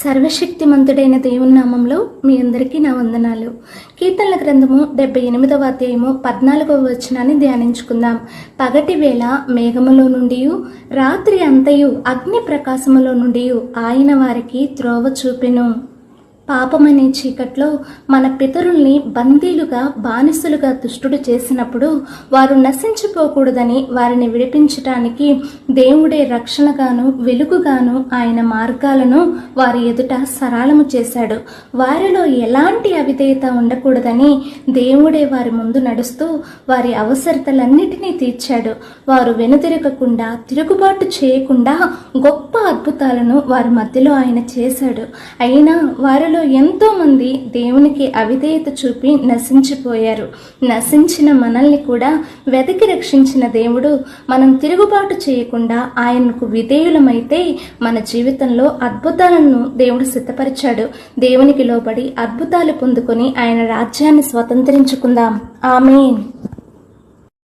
సర్వశక్తిమంతుడైన దేవుని నామంలో మీ అందరికీ నా వందనాలు. కీర్తనల గ్రంథము డెబ్బై ఎనిమిదవ అధ్యాయము పద్నాలుగవ వచనాన్ని ధ్యానించుకుందాం. పగటి వేళ మేఘములో నుండి రాత్రి అంతయు అగ్ని ప్రకాశములో నుండి ఆయన వారికి త్రోవ చూపెను. పాపమనే చీకట్లో మన పితరుల్ని బందీలుగా బానిసలుగా దుష్టుడు చేసినప్పుడు వారు నశించిపోకూడదని వారిని విడిపించటానికి దేవుడే రక్షణగాను వెలుగుగాను ఆయన మార్గాలను వారి ఎదుట సరళము చేశాడు. వారిలో ఎలాంటి అవిధేయత ఉండకూడదని దేవుడే వారి ముందు నడుస్తూ వారి అవసరతలన్నిటినీ తీర్చాడు. వారు వెనుదిరగకుండా తిరుగుబాటు చేయకుండా గొప్ప అద్భుతాలను వారి మధ్యలో ఆయన చేశాడు. అయినా వారిలో ఎంతో మంది దేవునికి అవిధేయత చూపి నశించిపోయారు. నశించిన మనల్ని కూడా వెతికి రక్షించిన దేవుడు మనం తిరుగుబాటు చేయకుండా ఆయనకు విధేయులమైతే మన జీవితంలో అద్భుతాలను దేవుడు సిద్ధపరిచాడు. దేవునికి లోబడి అద్భుతాలు పొందుకొని ఆయన రాజ్యాన్ని స్వతంత్రించుకుందాం. ఆమెన్.